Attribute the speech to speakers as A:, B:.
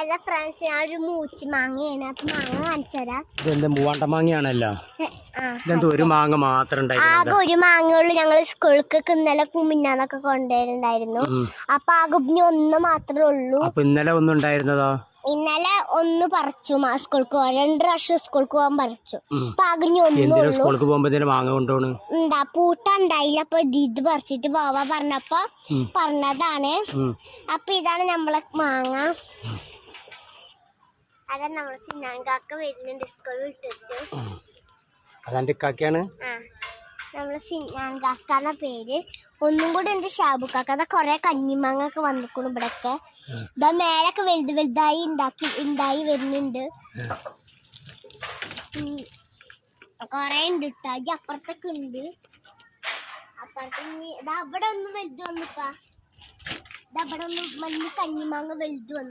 A: എല്ലാ ഫ്രണ്ട്സ് ഞാൻ ഒരു മൂച്ചി മാങ്ങയാണ്. അപ്പൊ മാങ്ങ കാണിച്ചുതരാം
B: ഇതെന്താ മൂവാണ്ട മാങ്ങയാണല്ലോ? ഇതെന്ത് ഒരു മാങ്ങ മാത്രം ഉണ്ടായിരുന്നു
A: ആകെ ഒരു മാങ്ങയുള്ളൂ. ഞങ്ങൾ സ്കൂളിലേക്ക് ഇന്നലെ മിന്നാന്നൊക്കെ കൊണ്ടുവരുന്നുണ്ടായിരുന്നു. അപ്പൊ ആകെ ഇനി ഒന്ന് മാത്രമേ ഉള്ളൂ.
B: അപ്പൊ ഇന്നലെ ഒന്നും ഉണ്ടായിരുന്നതോ?
A: ഇന്നലെ ഒന്ന് പറിച്ചു മാ- സ്കൂൾക്ക് രണ്ട് പ്രാവശ്യം സ്കൂൾക്ക് പോകാൻ പറിച്ചു. അപ്പൊ ആകെ ഇനി ഒന്നേ
B: എന്തിനാ
A: ഉള്ളൂ.
B: സ്കൂൾക്ക് പോകുമ്പോ മാങ്ങ കൊണ്ടുപോണ്?
A: എന്താ പൂട്ട ഉണ്ടായില്ല. അപ്പൊ ഇത് ഇത് പറിച്ചിട്ട് പോവാ പറഞ്ഞപ്പോ പറഞ്ഞതാണ്.
B: ഉം.
A: അപ്പൊ ഇതാണ് നമ്മളെ മാങ്ങ. അതാ നമ്മളെ സിന്നാങ്കാക്ക വരുന്നുണ്ട് സ്കൂൾ വിട്ടിട്ട്
B: കാക്കയാണ്
A: ആ. നമ്മളെ സിന്നാങ്കാക്കാന്ന പേര്. ഒന്നും കൂടി ഉണ്ട് ഷാബുക്കാക്ക. അതാ കൊറേ കഞ്ഞിമാങ്ങ ഒക്കെ വന്നിക്കണു ഇവിടൊക്കെ. ഇതാ മേലൊക്കെ വലുത് വലുതായി ഉണ്ടാക്കി ഉണ്ടായി വരുന്നുണ്ട്. കൊറേ ഉണ്ട് കേട്ടോ ഈ അപ്പുറത്തൊക്കെ ഉണ്ട് അപ്പുറത്ത് ഇനി ഇതാ അവിടെ ഒന്ന് വലുത് വന്നിപ്പാ ഇതാ അവിടെ ഒന്ന് വലിയ കഞ്ഞിമാങ്ങ വലുത് വന്നു